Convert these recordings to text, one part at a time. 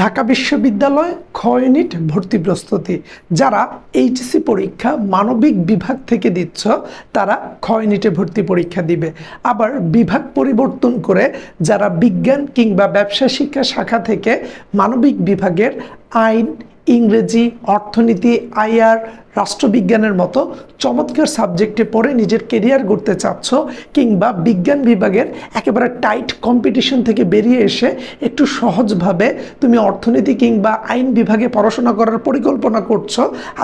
ঢাকা বিশ্ববিদ্যালয় খ ইউনিট ভর্তি প্রস্তুতি, যারা এইচএসি পরীক্ষা মানবিক বিভাগ থেকে দিচ্ছ, তারা খ ইউনিটে ভর্তি পরীক্ষা দিবে। আবার বিভাগ পরিবর্তন করে যারা বিজ্ঞান কিংবা ব্যবসা শিক্ষা শাখা থেকে মানবিক বিভাগের আইন, ইংরেজি, অর্থনীতি আইআর রাষ্ট্রবিজ্ঞানের মতো চমৎকার সাবজেক্টে পড়ে নিজের কেরিয়ার গড়তে চাচ্ছ কিংবা বিজ্ঞান বিভাগের একেবারে টাইট কম্পিটিশন থেকে বেরিয়ে এসে একটু সহজভাবে তুমি অর্থনীতি কিংবা আইন বিভাগে পড়াশোনা করার পরিকল্পনা করছ,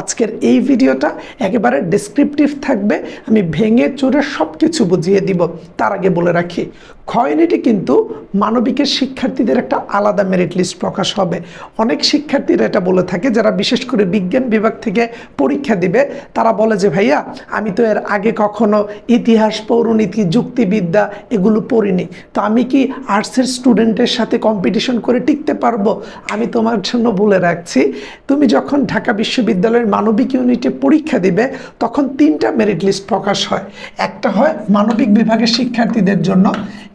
আজকের এই ভিডিওটা একেবারে ডেসক্রিপটিভ থাকবে। আমি ভেঙে চুরে সব কিছু বুঝিয়ে দিব, তার আগে বলে রাখি, খয়নিটি কিন্তু মানবিকের শিক্ষার্থীদের একটা আলাদা মেরিট লিস্ট প্রকাশ হবে। অনেক শিক্ষার্থীরা এটা বলে থাকে, যারা বিশেষ করে বিজ্ঞান বিভাগ থেকে পরীক্ষা দিবে, তারা বলে যে, ভাইয়া, আমি তো এর আগে কখনো ইতিহাস, পৌরনীতি, যুক্তিবিদ্যা এগুলো পড়িনি। তো আমি কি আর্টসের স্টুডেন্টের সাথে কম্পিটিশন করে টিকতে পারব? আমি তোমার জন্য বলে রাখছি, তুমি যখন ঢাকা বিশ্ববিদ্যালয়ের মানবিক ইউনিটে পরীক্ষা দিবে, তখন তিনটা মেরিট লিস্ট প্রকাশ হয়। একটা হয় মানবিক বিভাগের শিক্ষার্থীদের জন্য।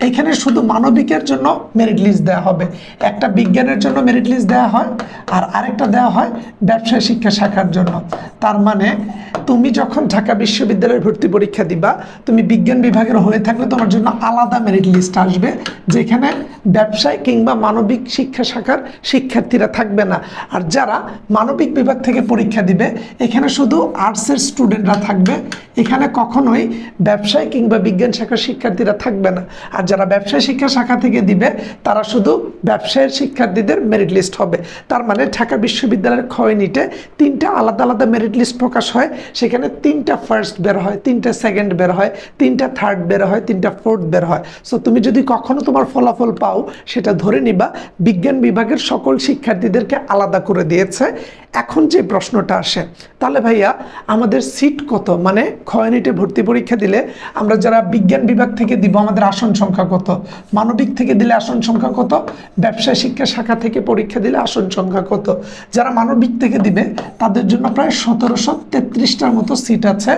এখানে শুধু মানবিকের জন্য মেরিট লিস্ট দেওয়া হবে, একটা বিজ্ঞানের জন্য মেরিট লিস্ট দেওয়া হয়, আর আরেকটা দেওয়া হয় ব্যবসায় শিক্ষা শাখার জন্য। তার মানে তুমি যখন ঢাকা বিশ্ববিদ্যালয়ের ভর্তি পরীক্ষা দিবা, তুমি বিজ্ঞান বিভাগের হয়ে থাকলে তোমার জন্য আলাদা মেরিট লিস্ট আসবে, যেখানে ব্যবসায় কিংবা মানবিক শিক্ষা শাখার শিক্ষার্থীরা থাকবে না। আর যারা মানবিক বিভাগ থেকে পরীক্ষা দিবে, এখানে শুধু আর্টসের স্টুডেন্টরা থাকবে, এখানে কখনোই ব্যবসায় কিংবা বিজ্ঞান শাখার শিক্ষার্থীরা থাকবে না। আর যারা ব্যবসায় শিক্ষা শাখা থেকে দিবে, তারা শুধু ব্যবসায়ের শিক্ষার্থীদের মেরিট লিস্ট হবে। তার মানে ঢাকা বিশ্ববিদ্যালয়ের খ ইউনিটে তিনটা আলাদা আলাদা মেরিট লিস্ট প্রকাশ হয়, সেখানে তিনটা ফার্স্ট বের হয়, তিনটা সেকেন্ড বের হয়, তিনটা থার্ড বের হয়, তিনটা ফোর্থ বের হয়। সো তুমি যদি কখনো তোমার ফলাফল পাও, সেটা ধরে নিবা, বিজ্ঞান বিভাগের সকল শিক্ষার্থীদেরকে আলাদা করে দিয়েছে। এখন যে প্রশ্নটা আসে, তাহলে ভাইয়া আমাদের সিট কত? মানে খয়ানিটে ভর্তি পরীক্ষা দিলে আমরা যারা বিজ্ঞান বিভাগ থেকে দিব, আমাদের আসন সংখ্যা কত? মানবিক থেকে দিলে আসন সংখ্যা কত? ব্যবসা শিক্ষা শাখা থেকে পরীক্ষা দিলে আসন সংখ্যা কত? যারা মানবিক থেকে দিবে, তাদের জন্য প্রায় সতেরোশো তেত্রিশটার মতো সিট আছে।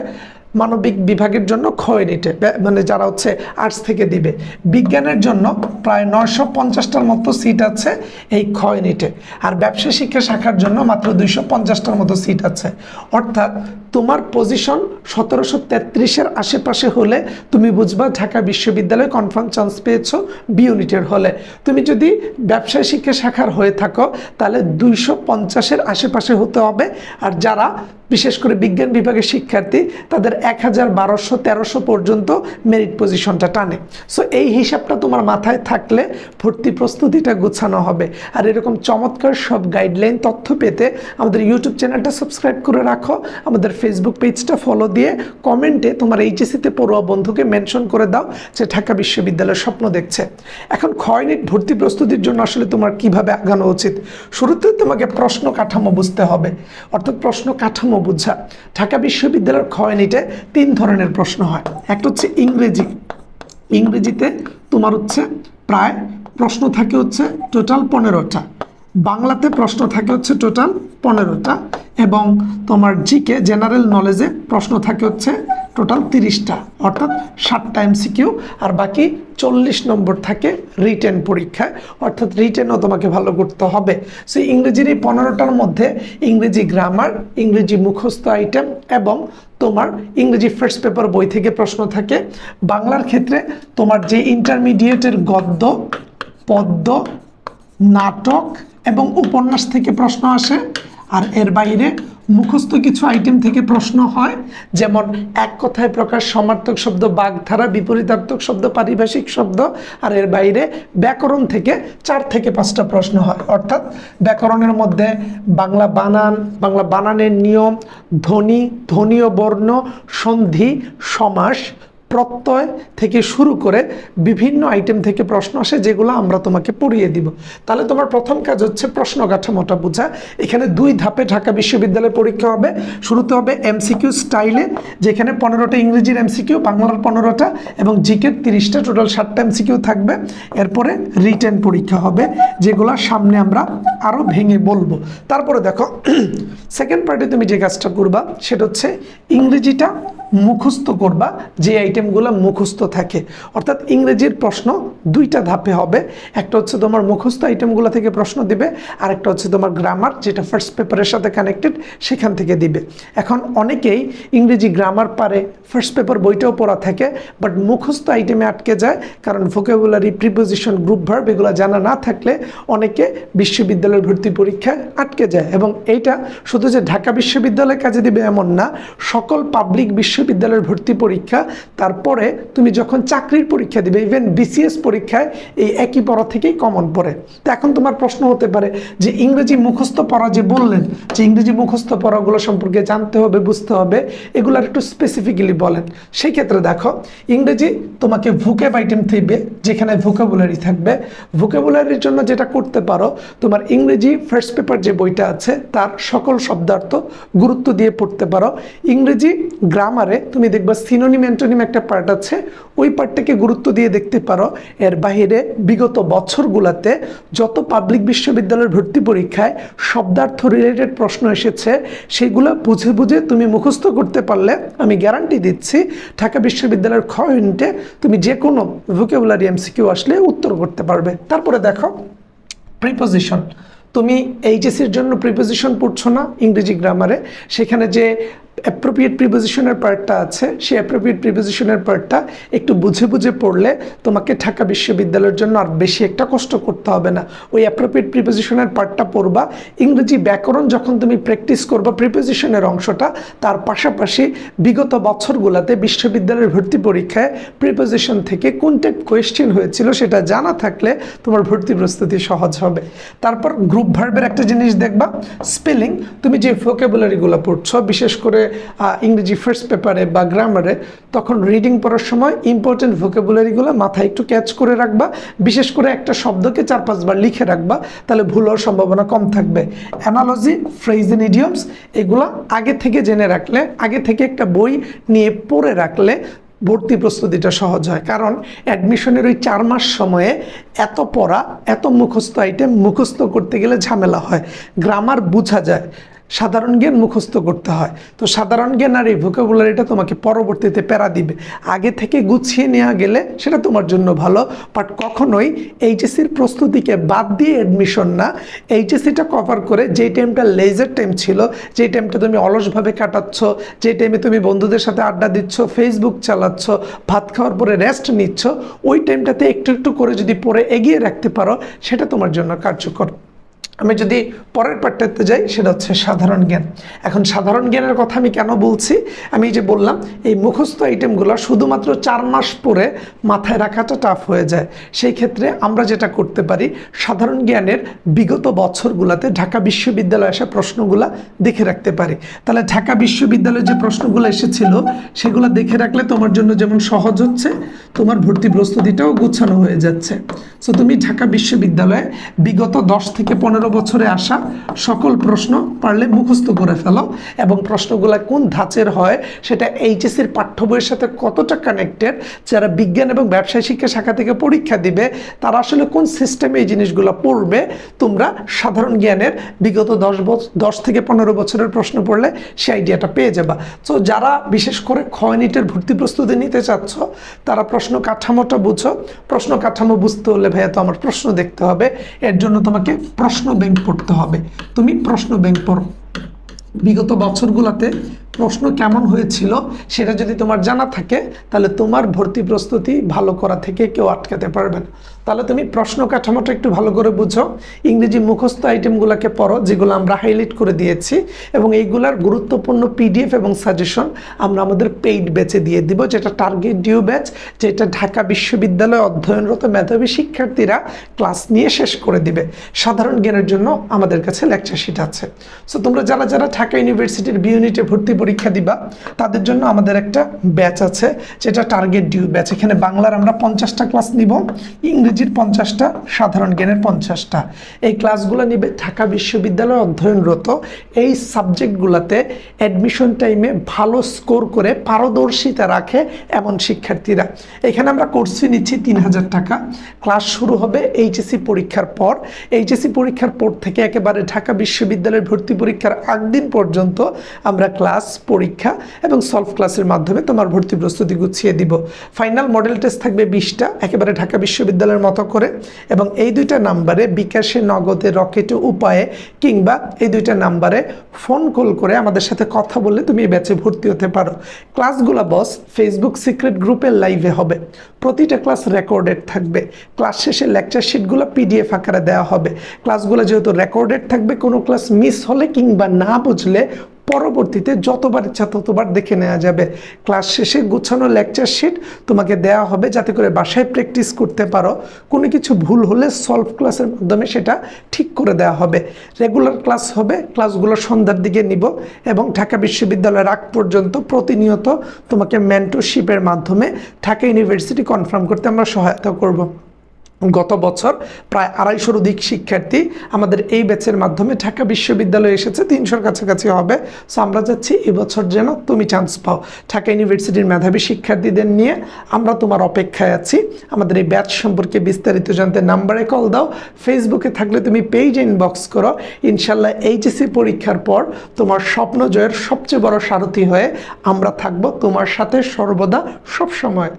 মানবিক বিভাগের জন্য ইউনিটে মানে যারা হচ্ছে আর্টস থেকে দিবে। বিজ্ঞানের জন্য প্রায় নয়শো পঞ্চাশটার মতো সিট আছে এই ক্ষয় নিটে আর ব্যবসা শিক্ষা শাখার জন্য মাত্র দুইশো পঞ্চাশটার মতো সিট আছে। অর্থাৎ তোমার পজিশন সতেরোশো তেত্রিশের আশেপাশে হলে তুমি বুঝবা ঢাকা বিশ্ববিদ্যালয়ে কনফার্ম চান্স পেয়েছ বি ইউনিটের হলে। তুমি যদি ব্যবসায় শিক্ষা শাখার হয়ে থাকো, তাহলে দুইশো পঞ্চাশের আশেপাশে হতে হবে। আর যারা বিশেষ করে বিজ্ঞান বিভাগের শিক্ষার্থী, তাদের এক হাজার বারোশো তেরোশো পর্যন্ত মেরিট পজিশনটা টানে। সো এই হিসাবটা তোমার মাথায় থাকলে ভর্তি প্রস্তুতিটা গুছানো হবে। আর এরকম চমৎকার সব গাইডলাইন তথ্য পেতে আমাদের ইউটিউব চ্যানেলটা সাবস্ক্রাইব করে রাখো। আমাদের ফেসবুক পেজটা ফলো দিয়ে কমেন্টে তোমার এইচএসিতে পড়ুয়া বন্ধুকে মেনশন করে দাও, যে ঢাকা বিশ্ববিদ্যালয়ের স্বপ্ন দেখছে। এখন খয়নিট ভর্তি প্রস্তুতির জন্য আসলে তোমার কীভাবে আগানো উচিত? শুরুতে তোমাকে প্রশ্ন কাঠামো বুঝতে হবে। অর্থাৎ প্রশ্ন কাঠামো বুঝা। ঢাকা বিশ্ববিদ্যালয়ের খয়নিটে তিন ধরনের প্রশ্ন হয়। একটা হচ্ছে ইংরেজি। ইংরেজিতে তোমার হচ্ছে প্রায় প্রশ্ন থাকে হচ্ছে টোটাল পনেরোটা। বাংলাতে প্রশ্ন থাকে হচ্ছে টোটাল পনেরোটা এবং তোমার জিকে জেনারেল নলেজে প্রশ্ন থাকে হচ্ছে টোটাল তিরিশটা, অর্থাৎ ষাটটা এমসিকিউ আর বাকি চল্লিশ নম্বর থাকে রিটেন পরীক্ষায় অর্থাৎ রিটেনও তোমাকে ভালো করতে হবে। সো ইংরেজির এই পনেরোটার মধ্যে ইংরেজি গ্রামার ইংরেজি মুখস্থ আইটেম এবং তোমার ইংরেজি ফার্স্ট পেপার বই থেকে প্রশ্ন থাকে। বাংলার ক্ষেত্রে তোমার যে ইন্টারমিডিয়েটের গদ্য, পদ্য, নাটক এবং উপন্যাস থেকে প্রশ্ন আসে, আর এর বাইরে মুখস্থ কিছু আইটেম থেকে প্রশ্ন হয়, যেমন এক কথায় প্রকাশ সমার্থক শব্দ, বাগধারা বিপরীতার্থক শব্দ, পারিভাষিক শব্দ, আর এর বাইরে ব্যাকরণ থেকে চার থেকে পাঁচটা প্রশ্ন হয়। অর্থাৎ ব্যাকরণের মধ্যে বাংলা বানান, বাংলা বানানের নিয়ম, ধ্বনি, ধ্বনীয় বর্ণ, সন্ধি, সমাস প্রত্যয় থেকে শুরু করে বিভিন্ন আইটেম থেকে প্রশ্ন আসে, যেগুলো আমরা তোমাকে পড়িয়ে দিব। তাহলে তোমার প্রথম কাজ হচ্ছে প্রশ্ন কাঠামোটা বোঝা। এখানে দুই ধাপে ঢাকা বিশ্ববিদ্যালয়ে পরীক্ষা হবে। শুরুতে হবে এমসিকিউ স্টাইলে যেখানে পনেরোটা ইংরেজির এমসিকিউ বাংলার পনেরোটা এবং জিকের তিরিশটা, টোটাল ষাটটা এমসিকিউ থাকবে। এরপরে রিটেন পরীক্ষা হবে, যেগুলো সামনে আমরা আরও ভেঙে বলব। তারপরে দেখো সেকেন্ড পার্টে তুমি যে কাজটা করবা, সেটা হচ্ছে ইংরেজিটা মুখস্থ করবা, যে আইটেম আইটেমগুলো মুখস্থ থাকে। অর্থাৎ ইংরেজির প্রশ্ন দুইটা ধাপে হবে। একটা হচ্ছে তোমার মুখস্থ আইটেমগুলো থেকে প্রশ্ন দিবে আর একটা হচ্ছে তোমার গ্রামার যেটা ফার্স্ট পেপারের সাথে কানেক্টেড সেখান থেকে দিবে। এখন অনেকেই ইংরেজি গ্রামার পারে ফার্স্ট পেপার বইটাও পড়া থাকে বাট মুখস্থ আইটেমে আটকে যায়, কারণ ভোকাবুলারি প্রিপোজিশন গ্রুপ ভার্ব এগুলো জানা না থাকলে অনেকে বিশ্ববিদ্যালয়ের ভর্তি পরীক্ষায় আটকে যায়। এবং এইটা শুধু যে ঢাকা বিশ্ববিদ্যালয়ে কাজে দিবে এমন না, সকল পাবলিক বিশ্ববিদ্যালয়ের ভর্তি পরীক্ষা তারপরে তুমি যখন চাকরির পরীক্ষা দিবে ইভেন বিসিএস পরীক্ষায় এই একই পড়া থেকেই কমন পড়ে। তো এখন তোমার প্রশ্ন হতে পারে যে ইংরেজি মুখস্থ পড়া যে বললেন, যে ইংরেজি মুখস্থ পড়াগুলো সম্পর্কে জানতে হবে, বুঝতে হবে এগুলো একটু স্পেসিফিক্যালি বলেন। সেই ক্ষেত্রে দেখো, ইংরেজি তোমাকে ভুকেব আইটেম থাকবে যেখানে ভোকাবুলারি থাকবে। ভোকাবুলারির জন্য যেটা করতে পারো, তোমার ইংরেজি ফার্স্ট পেপার যে বইটা আছে, তার সকল শব্দার্থ গুরুত্ব দিয়ে পড়তে পারো। ইংরেজি গ্রামারে তুমি দেখবা সিনোনিম অ্যান্টোনিম একটা পার্ট আছে, ওই পার্টটাকে গুরুত্ব দিয়ে দেখতে পারো। এর বাইরে বিগত বছরগুলোতে যত পাবলিক বিশ্ববিদ্যালয়ের ভর্তি পরীক্ষায় শব্দার্থ রিলেটেড প্রশ্ন এসেছে, সেগুলো বুঝে বুঝে তুমি মুখস্থ করতে পারলে আমি গ্যারান্টি দিচ্ছি ঢাকা বিশ্ববিদ্যালয়ের খ ইউনিটে তুমি যে কোনো ভোকেবুলারি এমসিকিউ আসলে উত্তর করতে পারবে। তারপরে দেখো প্রিপোজিশন তুমি এইচএসির জন্য প্রিপোজিশন পড়ছো না, ইংরেজি গ্রামারে সেখানে যে অ্যাপ্রোপ্রিয়েট প্রিপোজিশনের পার্টটা আছে। সেই অ্যাপ্রোপ্রিয়েট প্রিপোজিশনের পার্টটা একটু বুঝে বুঝে পড়লে তোমাকে ঢাকা বিশ্ববিদ্যালয়ের জন্য আর বেশি একটা কষ্ট করতে হবে না। ওই অ্যাপ্রোপ্রিয়েট প্রিপোজিশনের পার্টটা পড়বা। ইংরেজি ব্যাকরণ যখন তুমি প্র্যাকটিস করবা প্রিপোজিশনের অংশটা, তার পাশাপাশি বিগত বছরগুলোতে বিশ্ববিদ্যালয়ের ভর্তি পরীক্ষায় প্রিপোজিশন থেকে কোন টাইপ কোয়েশ্চেন হয়েছিল সেটা জানা থাকলে তোমার ভর্তি প্রস্তুতি সহজ হবে। তারপর গ্রুপ ভার্বের একটা জিনিস দেখবা। স্পেলিং তুমি যে ভোকাবুলারিগুলো পড়ছো, বিশেষ করে ইংরেজি ফার্স্ট পেপারে বা গ্রামারে তখন রিডিং পড়ার সময় ইম্পর্টেন্ট ভোকাবুলারিগুলো মাথায় একটু ক্যাচ করে রাখবা। বিশেষ করে একটা শব্দকে চার পাঁচবার লিখে রাখবা, তাহলে ভুল হওয়ার সম্ভাবনা কম থাকবে। অ্যানালজি ফ্রেজেন ইডিয়মস এগুলো আগে থেকে জেনে রাখলে, আগে থেকে একটা বই নিয়ে পড়ে রাখলে ভর্তি প্রস্তুতিটা সহজ হয়। কারণ অ্যাডমিশনের ওই চার মাস সময়ে এত পড়া, এত মুখস্থ আইটেম মুখস্থ করতে গেলে ঝামেলা হয়। গ্রামার বোঝা যায়। সাধারণ জ্ঞান মুখস্থ করতে হয়। তো সাধারণ জ্ঞান আর এই ভোকাবুলারিটা তোমাকে পরবর্তীতে প্যারা দিবে। আগে থেকে গুছিয়ে নেওয়া গেলে সেটা তোমার জন্য ভালো বাট কখনোই এইচএসির প্রস্তুতিকে বাদ দিয়ে অ্যাডমিশন না। এইচএসিটা কভার করে যেই টাইমটা লেজার টাইম ছিল যেই টাইমটা তুমি অলসভাবে কাটাচ্ছ, যে টাইমে তুমি বন্ধুদের সাথে আড্ডা দিচ্ছ ফেসবুক চালাচ্ছ, ভাত খাওয়ার পরে রেস্ট নিচ্ছ, ওই টাইমটাতে একটু একটু করে যদি পরে এগিয়ে রাখতে পারো, সেটা তোমার জন্য কার্যকর। আমি যদি পরের পার্টটাতে যাই, সেটা হচ্ছে সাধারণ জ্ঞান। এখন সাধারণ জ্ঞানের কথা আমি কেন বলছি? আমি যে বললাম, এই মুখস্থ আইটেমগুলো শুধুমাত্র চার মাস পরে মাথায় রাখাটা টাফ হয়ে যায়। সেই ক্ষেত্রে আমরা যেটা করতে পারি, সাধারণ জ্ঞানের বিগত বছরগুলোতে ঢাকা বিশ্ববিদ্যালয়ে আসা প্রশ্নগুলা দেখে রাখতে পারি। তাহলে ঢাকা বিশ্ববিদ্যালয়ে যে প্রশ্নগুলো এসেছিল, সেগুলো দেখে রাখলে তোমার জন্য যেমন সহজ হচ্ছে, তোমার ভর্তি প্রস্তুতিটাও গুছানো হয়ে যাচ্ছে। সো তুমি ঢাকা বিশ্ববিদ্যালয়ে বিগত দশ থেকে পনেরো বছরে আসা সকল প্রশ্ন পারলে মুখস্থ করে ফেলো এবং প্রশ্নগুলো কোন ধাঁচের হয় সেটা এইচএসির পাঠ্য বইয়ের সাথে কতটা কানেক্টেড যারা বিজ্ঞান এবং ব্যবসায় শিক্ষা শাখা থেকে পরীক্ষা দিবে, তারা আসলে কোন সিস্টেমে এই জিনিসগুলো পড়বে, তোমরা সাধারণ জ্ঞানের বিগত দশ বছর দশ থেকে পনেরো বছরের প্রশ্ন পড়লে সে আইডিয়াটা পেয়ে যাবা। তো যারা বিশেষ করে খয়নিটের ভর্তি প্রস্তুতি নিতে চাচ্ছ, তারা প্রশ্ন কাঠামোটা বুঝো। প্রশ্ন কাঠামো বুঝতে হলে ভাইয়া তো আমার প্রশ্ন দেখতে হবে। এর জন্য তোমাকে প্রশ্ন ব্যাংক পড়তে হবে। তুমি প্রশ্ন ব্যাংক পড়ো। বিগত বছরগুলোতে প্রশ্ন কেমন হয়েছিল সেটা যদি তোমার জানা থাকে, তাহলে তোমার ভর্তি প্রস্তুতি ভালো করা থেকে কেউ আটকাতে পারবে না। তাহলে তুমি প্রশ্ন কাঠামোটা একটু ভালো করে বুঝো। ইংরেজি মুখস্থ আইটেমগুলোকে পড়ো, যেগুলো আমরা হাইলাইট করে দিয়েছি, এবং এইগুলার গুরুত্বপূর্ণ পিডিএফ এবং সাজেশন আমরা আমাদের পেইড ব্যাচে দিয়ে দিব, যেটা টার্গেট ডিউ ব্যাচ যেটা ঢাকা বিশ্ববিদ্যালয়ে অধ্যয়নরত মেধাবী শিক্ষার্থীরা ক্লাস নিয়ে শেষ করে দিবে। সাধারণ জ্ঞানের জন্য আমাদের কাছে লেকচার শিট আছে। সো তোমরা যারা যারা ঢাকা ইউনিভার্সিটির বি ইউনিটে ভর্তি পরীক্ষা দিবা। তাদের জন্য আমাদের একটা ব্যাচ আছে, যেটা টার্গেট ডিউ ব্যাচ এখানে বাংলার আমরা পঞ্চাশটা ক্লাস নিব, ইংরেজির পঞ্চাশটা, সাধারণ জ্ঞানের পঞ্চাশটা। এই ক্লাসগুলো নিবে ঢাকা বিশ্ববিদ্যালয়ে অধ্যয়নরত। এই সাবজেক্টগুলোতে অ্যাডমিশন টাইমে ভালো স্কোর করে পারদর্শিতা রাখে এমন শিক্ষার্থীরা। এখানে আমরা কোর্স ফি নিচ্ছি তিন হাজার টাকা। ক্লাস শুরু হবে এইচএসসি পরীক্ষার পর। এইচএসসি পরীক্ষার পর থেকে একেবারে ঢাকা বিশ্ববিদ্যালয়ের ভর্তি পরীক্ষার আগ দিন পর্যন্ত আমরা ক্লাস পরীক্ষা এবং সলভ ক্লাসের মাধ্যমে তোমার ভর্তি প্রস্তুতি গুছিয়ে দিব। ফাইনাল মডেল টেস্ট থাকবে বিশটা, একেবারে ঢাকা বিশ্ববিদ্যালয়ের মতো করে এবং এই দুইটা নাম্বারে বিকাশে, নগদে রকেটে উপায়ে কিংবা এই দুইটা নাম্বারে ফোন কল করে আমাদের সাথে কথা বললে তুমি এই ব্যাচে ভর্তি হতে পারো। ক্লাসগুলো বস ফেসবুক সিক্রেট গ্রুপের লাইভে হবে। প্রতিটা ক্লাস রেকর্ডেড থাকবে। ক্লাস শেষে লেকচার শিটগুলো পিডিএফ আকারে দেওয়া হবে। ক্লাসগুলো যেহেতু রেকর্ডেড থাকবে, কোনো ক্লাস মিস হলে কিংবা না বুঝলে পরবর্তীতে যতবার ইচ্ছা ততবার দেখে নেওয়া যাবে। ক্লাস শেষে গুছানো লেকচার শিট তোমাকে দেওয়া হবে যাতে করে বাসায় প্র্যাকটিস করতে পারো। কোনো কিছু ভুল হলে সলভ ক্লাসের মাধ্যমে সেটা ঠিক করে দেওয়া হবে। রেগুলার ক্লাস হবে ক্লাসগুলো সন্ধ্যার দিকে নিব এবং ঢাকা বিশ্ববিদ্যালয়ের আগ পর্যন্ত প্রতিনিয়ত তোমাকে মেন্টরশিপের মাধ্যমে ঢাকা ইউনিভার্সিটি কনফার্ম করতে আমরা সহায়তা করব। গত বছর প্রায় আড়াইশোর অধিক শিক্ষার্থী আমাদের এই ব্যাচের মাধ্যমে ঢাকা বিশ্ববিদ্যালয়ে এসেছে, তিনশোর কাছাকাছি হবে। সো আমরা যাচ্ছি এবছর যেন তুমি চান্স পাও। ঢাকা ইউনিভার্সিটির মেধাবী শিক্ষার্থীদের নিয়ে আমরা তোমার অপেক্ষায় আছি। আমাদের এই ব্যাচ সম্পর্কে বিস্তারিত জানতে নাম্বারে কল দাও। ফেসবুকে থাকলে তুমি পেজ ইনবক্স করো। ইনশাল্লাহ এইচএসসি পরীক্ষার পর তোমার স্বপ্ন জয়ের সবচেয়ে বড় সারথি হয়ে আমরা থাকব তোমার সাথে সর্বদা সব সময়